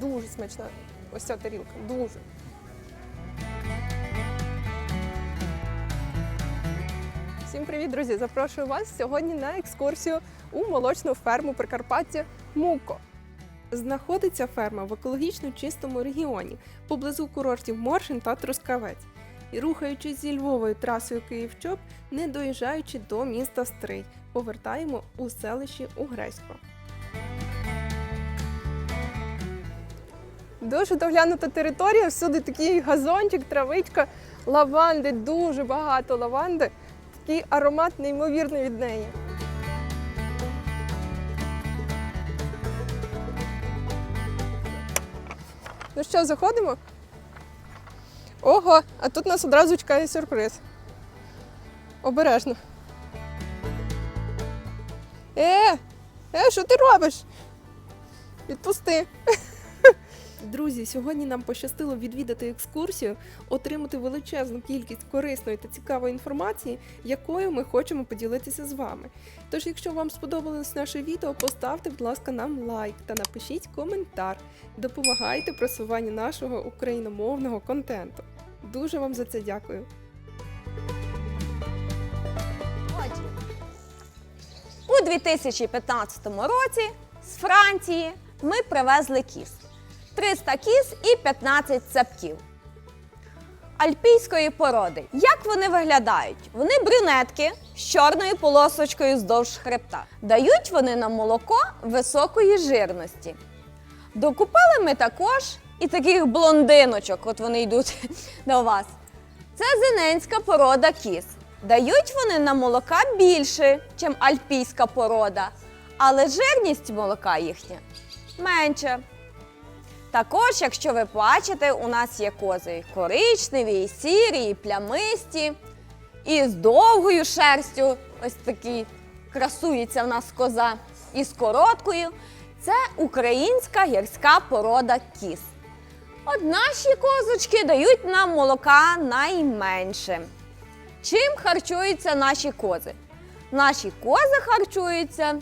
Дуже смачна ось ця тарілка. Дуже. Всім привіт, друзі! Запрошую вас сьогодні на екскурсію у молочну ферму Прикарпаття Муко. Знаходиться ферма в екологічно чистому регіоні поблизу курортів Моршин та Трускавець. І рухаючись зі Львовою трасою Київ-Чоп, не доїжджаючи до міста Стрий, повертаємо у селище Угресько. Дуже доглянута територія, всюди такий газончик, травичка, лаванди, дуже багато лаванди. Такий аромат неймовірний від неї. Ну що, заходимо? Ого, а тут нас одразу чекає сюрприз. Обережно. Е, е, що ти робиш? Відпусти. Друзі, сьогодні нам пощастило відвідати екскурсію, отримати величезну кількість корисної та цікавої інформації, якою ми хочемо поділитися з вами. Тож, якщо вам сподобалось наше відео, поставте, будь ласка, нам лайк та напишіть коментар. Допомагайте просуванню нашого україномовного контенту. Дуже вам за це дякую. У 2015 році з Франції ми привезли кіз. 300 кіз і 15 цапків. Альпійської породи. Як вони виглядають? Вони брюнетки з чорною полосочкою вздовж хребта. Дають вони нам молоко високої жирності. Докупили ми також і таких блондиночок, от вони йдуть до вас. Це зененська порода кіз. Дають вони на молока більше, ніж альпійська порода, але жирність молока їхня менша. Також, якщо ви бачите, у нас є кози коричневі, сірі, і плямисті, і з довгою шерстю. Ось такий красується в нас коза, і з короткою. Це українська гірська порода кіз. От наші козочки дають нам молока найменше. Чим харчуються наші кози? Наші кози харчуються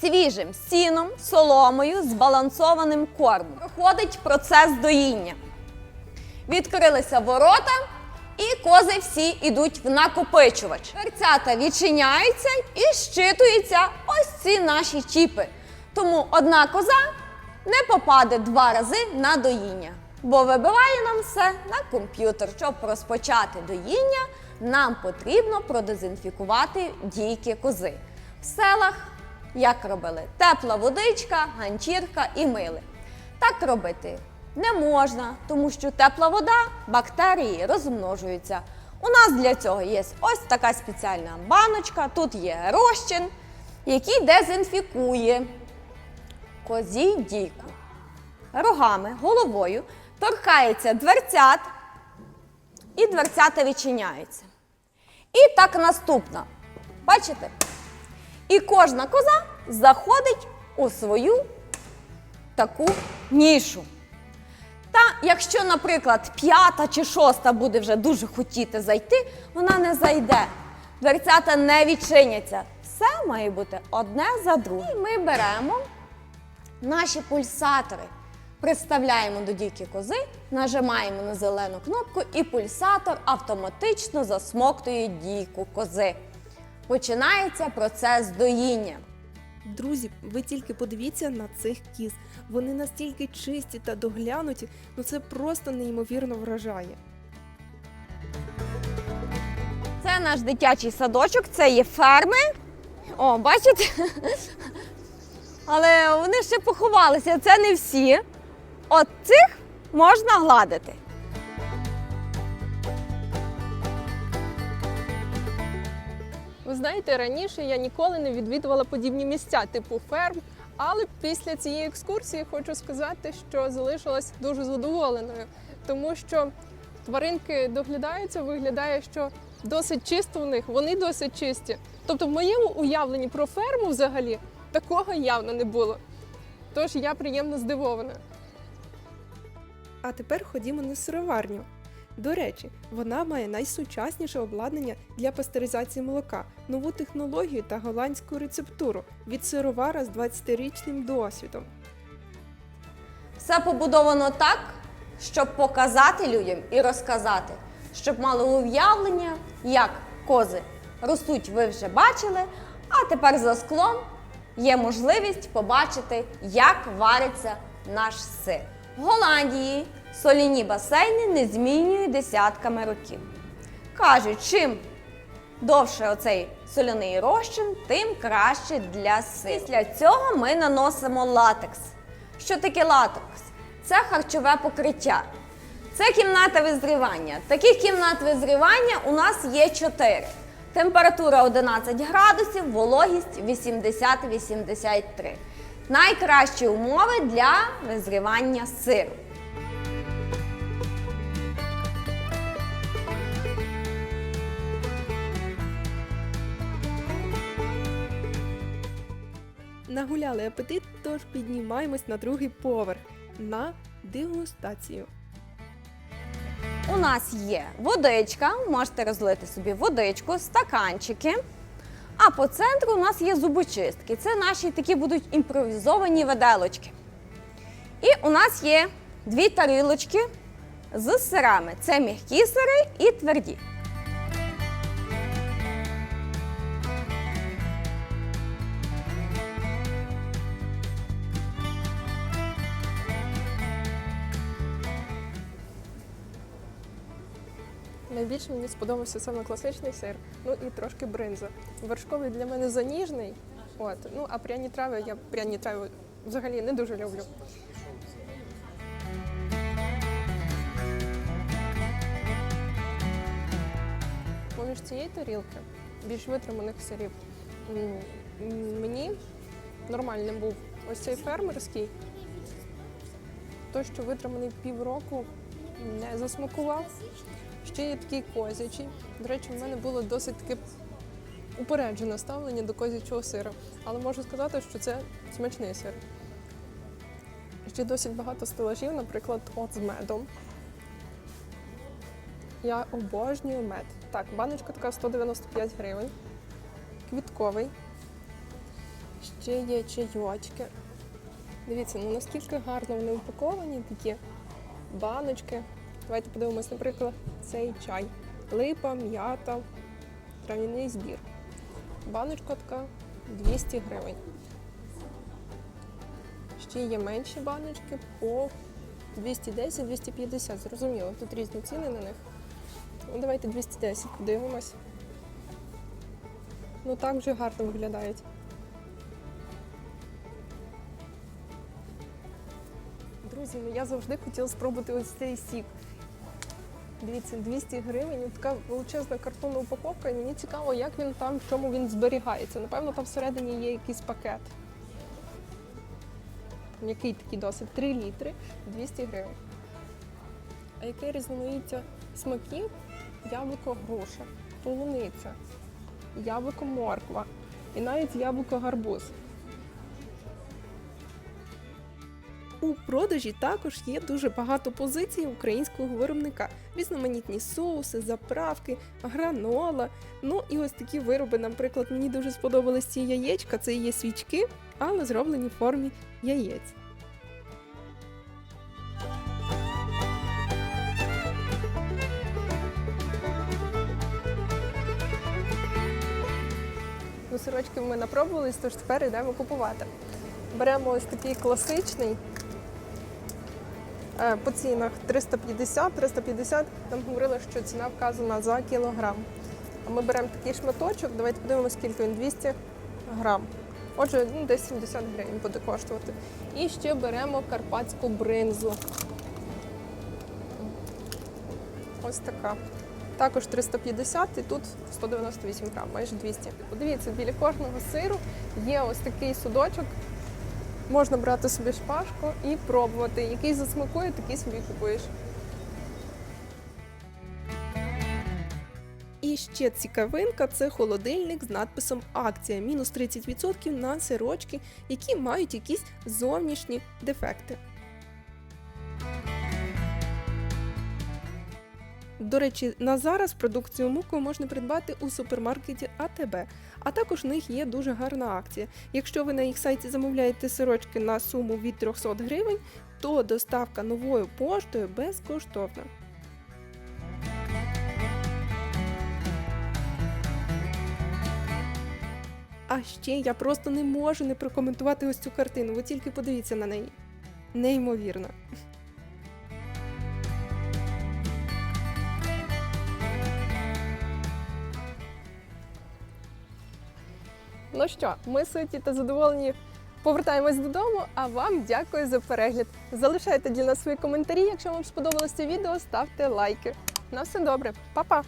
свіжим сіном, соломою, збалансованим кормом. Проходить процес доїння. Відкрилися ворота, і кози всі йдуть в накопичувач. Дверцята відчиняються і щитуються ось ці наші чіпи. Тому одна коза не попаде два рази на доїння, бо вибиває нам все на комп'ютер. Щоб розпочати доїння, нам потрібно продезінфікувати дійки кози. В селах як робили? Тепла водичка, ганчірка і мили. Так робити не можна, тому що тепла вода, бактерії розмножуються. У нас для цього є ось така спеціальна баночка, тут є розчин, який дезінфікує козій дійку. Рогами, головою торкається дверцят, і дверцята відчиняються. І так наступно. Бачите? І кожна коза заходить у свою таку нішу. Та якщо, наприклад, п'ята чи шоста буде вже дуже хотіти зайти, вона не зайде. Дверцята не відчиняться. Все має бути одне за друге. І ми беремо наші пульсатори, приставляємо до дійки кози, нажимаємо на зелену кнопку, і пульсатор автоматично засмоктує дійку кози. Починається процес доїння. Друзі, ви тільки подивіться на цих кіз. Вони настільки чисті та доглянуті, ну це просто неймовірно вражає. Це наш дитячий садочок, це є ферми. О, бачите? Але вони ще поховалися, це не всі. От цих можна гладити. Ви знаєте, раніше я ніколи не відвідувала подібні місця, типу ферм. Але після цієї екскурсії хочу сказати, що залишилась дуже задоволеною, тому що тваринки доглядаються, виглядає, що досить чисто в них, вони досить чисті. Тобто, в моєму уявленні про ферму взагалі такого явно не було. Тож я приємно здивована. А тепер ходімо на сироварню. До речі, вона має найсучасніше обладнання для пастеризації молока, нову технологію та голландську рецептуру від сировара з 20-річним досвідом. Все побудовано так, щоб показати людям і розказати, щоб мали уявлення, як кози ростуть, ви вже бачили. А тепер за склом є можливість побачити, як вариться наш сир. В Голландії соляні басейни не змінюють десятками років. Кажуть, чим довше оцей соляний розчин, тим краще для сиру. Після цього ми наносимо латекс. Що таке латекс? Це харчове покриття. Це кімната визрівання. Таких кімнат визрівання у нас є 4. Температура 11 градусів, вологість 80-83. Найкращі умови для визрівання сиру. Нагуляли апетит, тож піднімаємось на другий поверх на дегустацію. У нас є водичка, можете розлити собі водичку, стаканчики. А по центру у нас є зубочистки. Це наші такі будуть імпровізовані виделочки. І у нас є дві тарілочки з сирами. Це м'які сири і тверді. Найбільше мені сподобався саме класичний сир, ну і трошки бринза. Вершковий для мене заніжний. От, ну а пряні трави, я пряні трави взагалі не дуже люблю. Поміж цієї тарілки більш витриманих сирів мені нормальним був ось цей фермерський. Той, що витриманий півроку, не засмакував. Ще є такий козячий. До речі, в мене було досить таке упереджене ставлення до козячого сиру. Але можу сказати, що це смачний сир. Ще досить багато стелажів, наприклад, от з медом. Я обожнюю мед. Так, баночка така 195 гривень. Квітковий. Ще є чайочки. Дивіться, ну наскільки гарно вони упаковані, такі баночки. Давайте подивимось, наприклад, цей чай. Липа, м'ята, трав'яний збір. Баночка така 200 гривень. Ще є менші баночки по 210-250. Зрозуміло, тут різні ціни на них. Ну, давайте 210 подивимось. Ну так вже гарно виглядають. Друзі, ну я завжди хотіла спробувати ось цей сік. Дивіться, 200 гривень, така величезна картонна упаковка, і мені цікаво, як він там, в чому він зберігається. Напевно, там всередині є якийсь пакет. М'який такий досить 3 літри, 200 гривень. А яке різноманіття смаків? Яблуко груша, полуниця, яблуко морква і навіть яблуко гарбуз. У продажі також є дуже багато позицій українського виробника: різноманітні соуси, заправки, гранола. Ну і ось такі вироби, наприклад, мені дуже сподобались ці яєчка. Це є свічки, але зроблені в формі яєць. Ну, сирочки ми напробувались, тож тепер йдемо купувати. Беремо ось такий класичний. Е, По цінах 350, 350. Там говорили, що ціна вказана за кілограм. А ми беремо такий шматочок. Давайте подивимося, скільки він 200 грам. Отже, ну, десь 70 гривень буде коштувати. І ще беремо карпатську бринзу. Ось така. Також 350 і тут 198 грам, майже 200. Подивіться, біля кожного сиру є ось такий судочок. Можна брати собі шпажку і пробувати. Який засмакує, такий собі купуєш. І ще цікавинка це холодильник з надписом Акція мінус 30% на сирочки, які мають якісь зовнішні дефекти. До речі, на зараз продукцію муку можна придбати у супермаркеті АТБ, а також в них є дуже гарна акція. Якщо ви на їх сайті замовляєте сирочки на суму від 300 гривень, то доставка новою поштою безкоштовна. А ще я просто не можу не прокоментувати ось цю картину. Ви тільки подивіться на неї. Неймовірно. Ну що, ми суті та задоволені. Повертаємось додому, а вам дякую за перегляд. Залишайте для нас свої коментарі. Якщо вам сподобалося відео, ставте лайки. На все добре, Па-па!